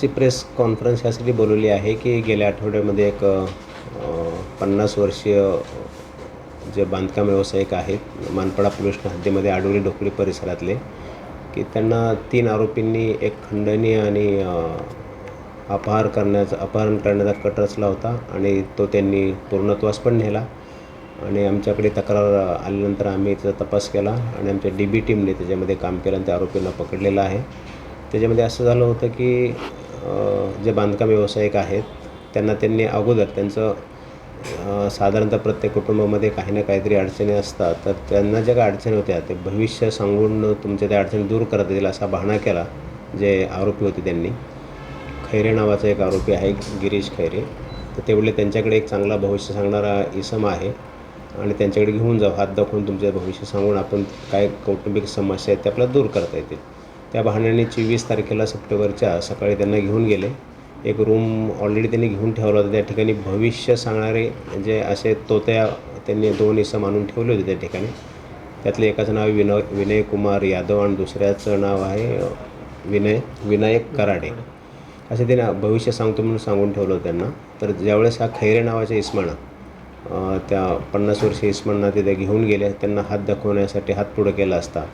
आजची press conference यासाठी बोलवली आहे की गेल्या आठवड्यामध्ये एक पन्नास वर्षीय जे बांधकाम व्यावसायिक आहेत मानपाडा पोलीस हद्दीमध्ये आडोली ढोकळी परिसरातले की त्यांना तीन आरोपींनी एक खंडणी आणि अपहार करण्याचा अपहरण करण्याचा कट रचला होता आणि तो त्यांनी पूर्णत्वास पण नेला. आणि आमच्याकडे तक्रार आल्यानंतर आम्ही त्याचा तपास केला आणि आमच्या डी बी टीमने त्याच्यामध्ये काम केलं आणि त्या आरोपींना पकडलेलं आहे. त्याच्यामध्ये असं झालं होतं की जे बांधकाम व्यावसायिक आहेत त्यांना त्यांनी अगोदर त्यांचं साधारणतः प्रत्येक कुटुंबामध्ये काही ना काहीतरी अडचणी असतात. तर त्यांना ज्या काही अडचणी होत्या ते भविष्य सांगून तुमच्या त्या अडचणी दूर करता येईल असा बहाणा केला जे आरोपी होते त्यांनी. खैरे नावाचा एक आरोपी आहे गिरीश खैरे. तर तेवढे त्यांच्याकडे एक चांगला भविष्य सांगणारा इसम आहे आणि त्यांच्याकडे घेऊन जाऊ. हात दाखवून तुमचे भविष्य सांगून आपण काय कौटुंबिक समस्या आहेत ते आपल्याला दूर करता येतील. त्या बहाण्याने चोवीस तारखेला सप्टेंबरच्या सकाळी त्यांना घेऊन गेले. एक रूम ऑलरेडी त्यांनी घेऊन ठेवला होता. त्या ठिकाणी भविष्य सांगणारे जे असे तोत्या त्यांनी दोन इसम आणून ठेवले होते त्या ठिकाणी. त्यातले एकाचं नाव विनय विनय कुमार यादव आणि दुसऱ्याचं नाव आहे विनय विनायक कराडे. असे ते ना भविष्य सांगतो म्हणून सांगून ठेवलं होतं त्यांना. तर ज्यावेळेस हा खैरे नावाच्या इस्मानं त्या पन्नास वर्षी इस्मांना तिथे घेऊन गेले त्यांना हात दाखवण्यासाठी हात पुढं केला असता.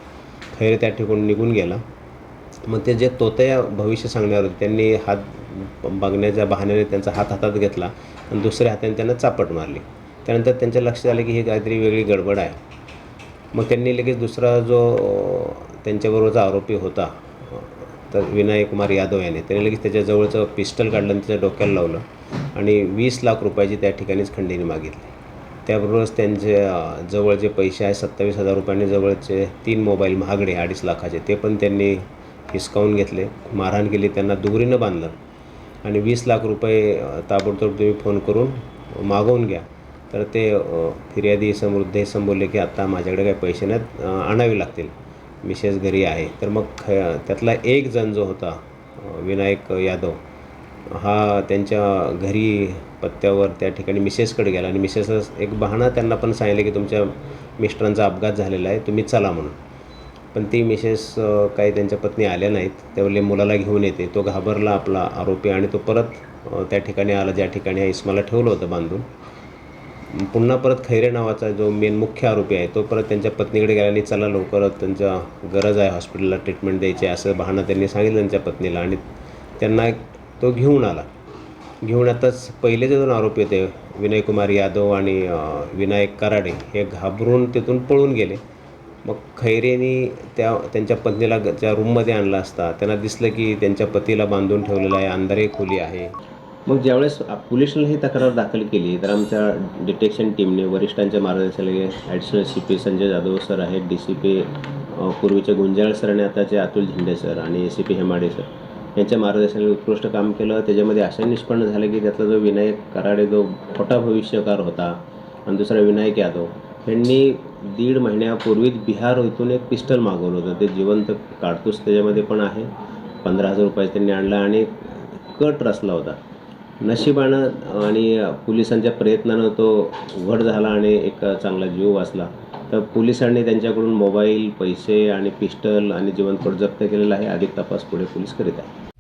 खैरे त्या ठिकाणी निघून गेला. मग ते जे तोतया भविष्य सांगणार होते त्यांनी हात बघण्याच्या बहाण्याने त्यांचा हात हातात घेतला आणि दुसऱ्या हाताने त्यांना चापट मारली. त्यानंतर त्यांच्या लक्षात आलं की ही काहीतरी वेगळी गडबड आहे. मग त्यांनी लगेच दुसरा जो त्यांच्याबरोबरचा आरोपी होता तर विनायक कुमार यादव याने त्याने लगेच त्याच्याजवळचं पिस्टल काढलं आणि त्याच्या डोक्याला लावलं आणि वीस लाख रुपयाची त्या ठिकाणीच खंडणी मागितली. त्याबरोबरच त्यांचे जवळ जे पैसे आहे सत्तावीस हजार रुपयांनी जवळचे तीन मोबाईल महागडे अडीच लाखाचे ते पण त्यांनी हिसकावून घेतले मारहाण केली त्यांना दुरीनं बांधलं. आणि वीस लाख रुपये ताबडतोब तुम्ही फोन करून मागवून घ्या. तर ते फिर्यादी समृद्ध संबोलले की आत्ता माझ्याकडे काही पैसे नाहीत आणावे लागतील. मिसेस घरी आहे. तर मग ख त्यातला एक जण जो होता विनायक यादव हा त्यांच्या घरी पत्त्यावर त्या ठिकाणी मिसेसकडे गेला. आणि मिसेस एक बहाणा त्यांना पण सांगितलं की तुमच्या मिस्टरांचा अपघात झालेला आहे तुम्ही चला म्हणून. पण ती मिसेस काही त्यांच्या पत्नी आल्या नाहीत. त्यावेळी मुलाला घेऊन येते. तो घाबरला आपला आरोपी आणि तो परत त्या ठिकाणी आला ज्या ठिकाणी इस्माला ठेवलं होतं बांधून. पुन्हा परत खैरे नावाचा जो मेन मुख्य आरोपी आहे तो परत त्यांच्या पत्नीकडे गेला आणि चला लवकरच त्यांच्या गरज आहे हॉस्पिटलला ट्रीटमेंट द्यायची असं बहाणं त्यांनी सांगितलं त्यांच्या पत्नीला आणि त्यांना तो घेऊन आला. घेऊन आताच पहिले जे दोन आरोपी होते विनयकुमार यादव आणि विनायक कराडे हे घाबरून तिथून पळून गेले. मग खैरेनी त्या त्यांच्या पत्नीला ज्या रूममध्ये आणला असता. त्यांना दिसलं की त्यांच्या पतीला बांधून ठेवलेलं आहे अंधारे खोली आहे. मग ज्यावेळेस पोलिसांनी ही तक्रार दाखल केली तर आमच्या डिटेक्शन टीमने वरिष्ठांच्या मार्गदर्शनाने additional C P Sanjay Jadhav sir आहेत डी सी पी पूर्वीचे गुंजाळ सर आणि आताचे अतुल झेंडे सर आणि A C P Hemade sir. यांच्या मार्गदर्शनाने उत्कृष्ट काम केलं. त्याच्यामध्ये असे निष्पन्न झालं की त्यातला जो विनायक कराडे जो खोटा भविष्यकार होता. आणि दुसरा विनायक यादव. यांनी दीड महिन्यापूर्वीच बिहार इथून एक पिस्टल मागवलं होतं. ते जिवंत काडतूस त्याच्यामध्ये पण आहे. पंधरा हजार रुपयाचं त्यांनी आणला आणि कट रचला होता. नशिबानं आणि पोलिसांच्या प्रयत्नानं तो उघड झाला आणि एक चांगला जीव वाचला. तर पोलिसांनी त्यांच्याकडून मोबाईल पैसे आणि पिस्टल आणि जिवंतपट जप्त केलेला आहे. अधिक तपास पुढे पोलीस करीत आहे